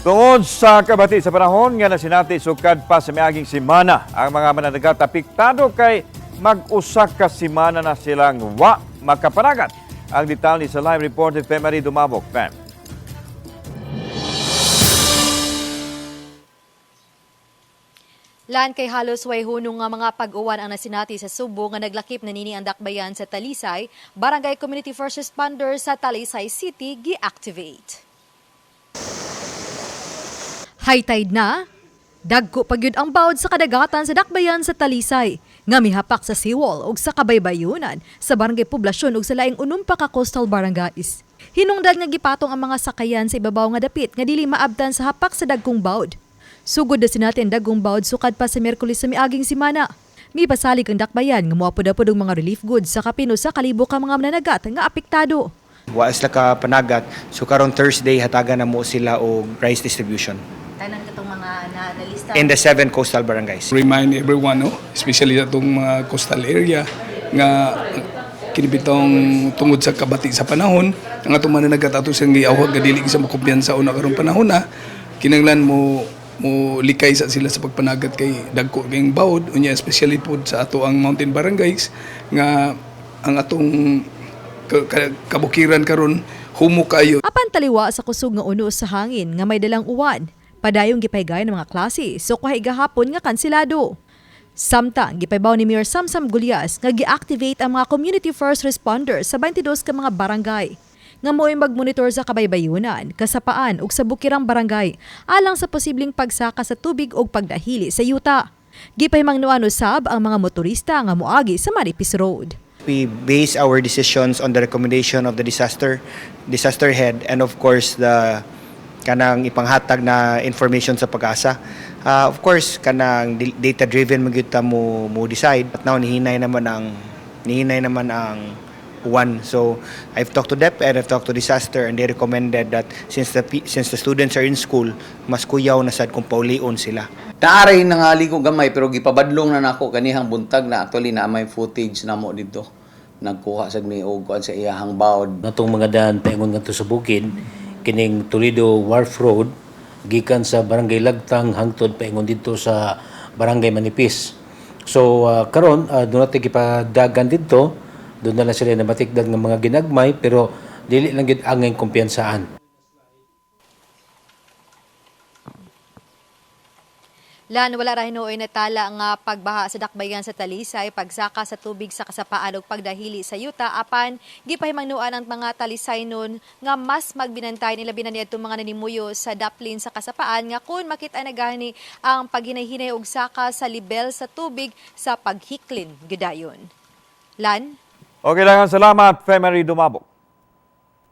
Tungod sa kabati sa panahon nga na sinati sukad pa sa miaging simana ang mga mananagat apektado kay mag-usak ka simana na silang wa makapanagat. Ang detalye sa live report ni Femari Dumabok. Fem. Lan kay halos way hunong nga mga pag-uwan ang nasinati sa Subo nga naglakip na nini ang dakbayan sa Talisay, Barangay Community First Responder sa Talisay City gi-activate. High tide na, dagko pagyud ang bawd sa kadagatan sa dakbayan sa Talisay, nga mihapak sa seawall ug sa kabaybayunan sa barangay poblasyon ug sa laing unom pa ka coastal barangays. Hinungdan nga gipatong ang mga sakayan sa ibabaw nga dapit nga dili maabdan sa hapak sa dagkong bawd. Sugod na sinatin dagkong bawd sukad pa sa Miyerkules sa miaging simana. Mi pasalig ang dakbayan nga moapod-apod ang mga relief goods sa kapino sa kalibo ka mga mananagat nga apektado. Wa sila ka panagat. So karon Thursday hatagan na mo sila og rice distribution nalista. in the seven coastal barangays. remind everyone, no? especially sa itong mga coastal area, nga kinibitong tungod sa kabati sa panahon, ang atong mananagat ato siyang giawag nga dili sa makumpiyansa una karong panahon na, kinanglan mo mo likay sa sila sa pagpanagat kay dagko kayong bawod unya especially po sa ato ang mountain barangays nga ang atong ka- ka- kabukiran karon humo kayo Apan taliwa sa kusog nga uno sa hangin nga may dalang uwan. Padayong gipaygay ng mga klase, so kuhay gahapon nga kansilado. Samtang gipaybaw ni Mayor Samsam Gulyas nga gi-activate ang mga community first responders sa 22 ka mga barangay nga mo'y mag-monitor sa kabaybayunan, kasapaan ug sa bukirang barangay alang sa posibleng pagsaka sa tubig ug pagdahili sa yuta. Gipay mangnuan usab ang mga motorista nga moagi sa Maripis Road. We base our decisions on the recommendation of the disaster disaster head and of course the kanang ipanghatag na information sa pag-asa. Uh, of course kanang data driven magyuta mo mo decide at now nihinay naman ang nihinay naman ang one. So I've talked to DepEd, I've talked to disaster and they recommended that since the since the students are in school, mas kuyaw na sad kung paulion sila. Naaray nangali ko gamay pero gipabadlong na nako kanihang buntag na actually na may footage na mo dito. Nagkuha sad mi og kuan sa iyahang bawd. natong mga daan paingon ngadto sa bukid kining Toledo Wharf Road gikan sa Barangay Lagtang hangtod paingon dito sa Barangay Manipis. So uh, karon uh, doon natin gipadagan dito doon na lang sila namatikdag ng mga ginagmay pero dili lang gid angay kumpiyansaan. Lan wala ra hinuoy natala nga pagbaha sa dakbayan sa Talisay, pagsaka sa tubig sa kasapaan ug pagdahili sa yuta apan gipahimangnuan ang mga Talisay nun nga mas magbinantay nila binani adto mga nanimuyo sa daplin sa kasapaan nga kun makita na gani ang paghinay-hinay og saka sa libel sa tubig sa paghiklin gidayon. Lan Okay lang salamat Femari Dumabok.